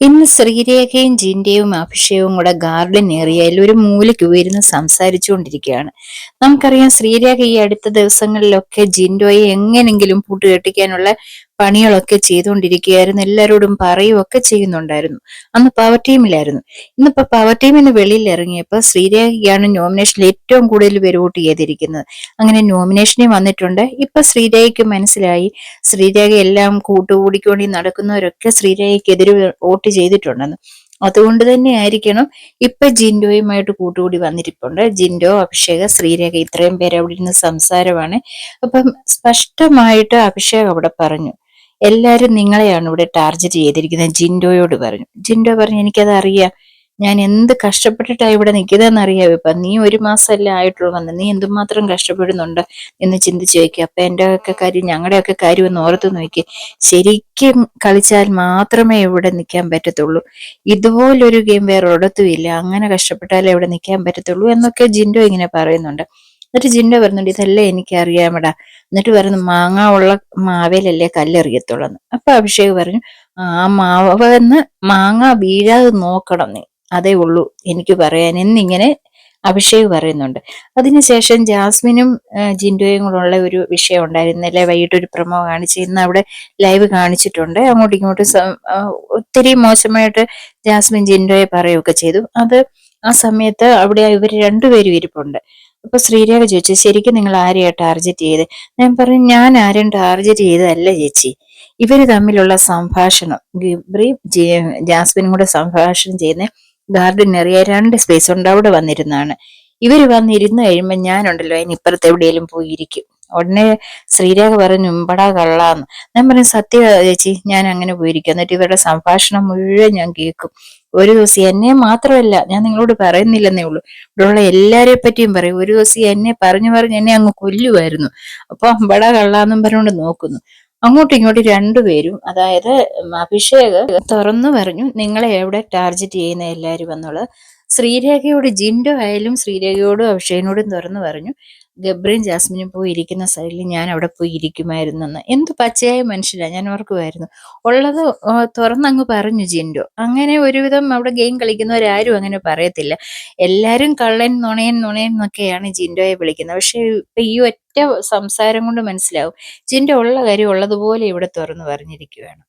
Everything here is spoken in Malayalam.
ഇന്ന് ശ്രീരേഖയും ജിന്റെയും അഭിഷേകവും കൂടെ ഗാർഡൻ ഏറിയയിൽ ഒരു മൂലയ്ക്ക് ഉയരുന്ന് സംസാരിച്ചുകൊണ്ടിരിക്കുകയാണ്. നമുക്കറിയാം ശ്രീരേഖ ഈ അടുത്ത ദിവസങ്ങളിലൊക്കെ ജിൻഡോയെ എങ്ങനെങ്കിലും പൂട്ടുകെട്ടിക്കാനുള്ള പണികളൊക്കെ ചെയ്തുകൊണ്ടിരിക്കുകയായിരുന്നു. എല്ലാവരോടും പറയുകയൊക്കെ ചെയ്യുന്നുണ്ടായിരുന്നു. അന്ന് പവർ ടീമിലായിരുന്നു ഇന്നിപ്പോ പവർ ടീമിന് വെളിയിൽ ഇറങ്ങിയപ്പോൾ ശ്രീരേഖയാണ് നോമിനേഷനിൽ ഏറ്റവും കൂടുതൽ പേര് വോട്ട് ചെയ്തിരിക്കുന്നത്. അങ്ങനെ നോമിനേഷനെ വന്നിട്ടുണ്ട്. ഇപ്പൊ ശ്രീരേഖയ്ക്ക് മനസ്സിലായി. ശ്രീരേഖ എല്ലാം കൂട്ടുകൂടിക്കൊണ്ടി നടക്കുന്നവരൊക്കെ ശ്രീരേഖയ്ക്കെതിരെ വോട്ട് ചെയ്തിട്ടുണ്ടെന്ന്. അതുകൊണ്ട് തന്നെ ആയിരിക്കണം ഇപ്പൊ ജിൻഡോയുമായിട്ട് കൂട്ടുകൂടി വന്നിരിപ്പുണ്ട്. ജിൻഡോ അഭിഷേക ശ്രീരേഖ ഇത്രയും പേര് അവിടെ ഇരുന്ന് സംസാരമാണ്. അപ്പം സ്പഷ്ടമായിട്ട് അഭിഷേക് അവിടെ പറഞ്ഞു. എല്ലാരും നിങ്ങളെയാണ് ഇവിടെ ടാർഗറ്റ് ചെയ്തിരിക്കുന്നത്. ജിൻഡോയോട് പറഞ്ഞു. ജിൻഡോ പറഞ്ഞു എനിക്കത് അറിയാം ഞാൻ എന്ത് കഷ്ടപ്പെട്ടിട്ടാണ് ഇവിടെ നിൽക്കുന്നതെന്ന് അറിയാം ഇപ്പം നീ ഒരു മാസമല്ല ആയിട്ടുള്ളൂ വന്ന്. നീ എന്തുമാത്രം കഷ്ടപ്പെടുന്നുണ്ട്? എന്ന് ചിന്തിച്ചു നോക്കി അപ്പം എന്റെ ഒക്കെ കാര്യം ഞങ്ങളുടെയൊക്കെ കാര്യം ഒന്ന് ഓർത്ത് നോക്കി ശരിക്കും കളിച്ചാൽ മാത്രമേ ഇവിടെ നിൽക്കാൻ പറ്റത്തുള്ളൂ. ഇതുപോലൊരു ഗെയിം വേറെ ഒരിടത്തുമില്ല അങ്ങനെ കഷ്ടപ്പെട്ടാലേ ഇവിടെ നിൽക്കാൻ പറ്റത്തുള്ളൂ എന്നൊക്കെ ജിൻഡോ ഇങ്ങനെ പറയുന്നുണ്ട്. എന്നിട്ട് ജിന്ന എനിക്ക് അറിയാമടാ എന്നിട്ട് പറഞ്ഞു മാങ്ങ ഉള്ള മാവേലല്ലേ കല്ലെറിയത്തുള്ളെന്ന്. അപ്പൊ അഭിഷേക് പറഞ്ഞു ആ മാവെന്ന് മാങ്ങ വീഴാതെ നോക്കണം നീ. അതേ ഉള്ളൂ എനിക്ക് പറയാൻ. എന്നിങ്ങനെ അഭിഷേക് പറയുന്നുണ്ട്. അതിനുശേഷം ജാസ്മിനും ജിൻഡോയും കൂടെ ഒരു വിഷയം ഉണ്ടായിരുന്നു. അല്ലെ വൈകിട്ട് ഒരു പ്രമോ കാണിച്ച് ഇന്ന് അവിടെ ലൈവ് കാണിച്ചിട്ടുണ്ട്. അങ്ങോട്ടും ഇങ്ങോട്ടും ഒത്തിരി മോശമായിട്ട് ജാസ്മിൻ ജിൻഡോയെ പറയുകയൊക്കെ ചെയ്തു. അത് ആ സമയത്ത് അവിടെ ഇവർ രണ്ടുപേരും ഇരിപ്പുണ്ട്. അപ്പൊ ശ്രീരേഖ ചോദിച്ചു ശരിക്കും നിങ്ങൾ ആരെയാ ടാർജറ്റ് ചെയ്ത് ഞാൻ പറഞ്ഞു ഞാൻ ആരും ടാർഗറ്റ് ചെയ്തതല്ല ചേച്ചി. ഇവർ തമ്മിലുള്ള സംഭാഷണം ഗിബ്രി ജാസ്മിനും കൂടെ സംഭാഷണം ചെയ്യുന്ന ഗാർഡൻ രണ്ട് സ്പേസ് ഉണ്ട് അവിടെ വന്നിരുന്നാണ്. ഇവർ വന്നിരുന്ന് കഴിയുമ്പോൾ ഞാനുണ്ടല്ലോ അതിന് ഇപ്പുറത്ത് എവിടെയെങ്കിലും പോയിരിക്കും. ഉടനെ ശ്രീരേഖ പറഞ്ഞു ഉമ്പടാ കള്ളാന്ന്. ഞാൻ പറയും സത്യ ചേച്ചി ഞാൻ അങ്ങനെ പോയിരിക്കും. എന്നിട്ട് ഇവരുടെ സംഭാഷണം മുഴുവൻ ഞാൻ കേൾക്കും. ഒരു ദിവസം എന്നെ മാത്രമല്ല ഞാൻ നിങ്ങളോട് പറയുന്നില്ലെന്നേ ഉള്ളൂ. ഇവിടെയുള്ള എല്ലാരെ പറ്റിയും പറയും. ഒരു ദിവസം എന്നെ പറഞ്ഞു പറഞ്ഞ് എന്നെ അങ്ങ് കൊല്ലുമായിരുന്നു. അപ്പൊ അമ്പടാ കള്ളാന്നും പറഞ്ഞുകൊണ്ട് നോക്കുന്നു. അങ്ങോട്ടും ഇങ്ങോട്ടും രണ്ടുപേരും അതായത് അഭിഷേക് തുറന്നു പറഞ്ഞു നിങ്ങളെ എവിടെ ടാർജറ്റ് ചെയ്യുന്ന എല്ലാവരും എന്നുള്ളത് ശ്രീരേഖയോട് ജിൻഡോ ആയാലും ശ്രീരേഖയോടും അഭിഷേകിനോടും തുറന്നു പറഞ്ഞു ഗബ്രിയും ജാസ്മിനും പോയി ഇരിക്കുന്ന സൈഡിൽ ഞാൻ അവിടെ പോയി ഇരിക്കുമായിരുന്നെന്ന് എന്ത് പച്ചയായ മനുഷ്യരാണ് ഞാൻ ഓർക്കുമായിരുന്നു. ഉള്ളത് തുറന്നങ്ങ് പറഞ്ഞു ജിൻഡോ. അങ്ങനെ ഒരുവിധം അവിടെ ഗെയിം കളിക്കുന്നവരാരും അങ്ങനെ പറയത്തില്ല. എല്ലാവരും കള്ളൻ നുണയൻ നുണയൻ എന്നൊക്കെയാണ് ജിൻഡോയെ വിളിക്കുന്നത്. പക്ഷെ ഇപ്പൊ ഈ ഒറ്റ സംസാരം കൊണ്ട് മനസ്സിലാവും. ജിൻഡോ ഉള്ള കാര്യം ഉള്ളതുപോലെ ഇവിടെ തുറന്നു പറഞ്ഞിരിക്കുകയാണ്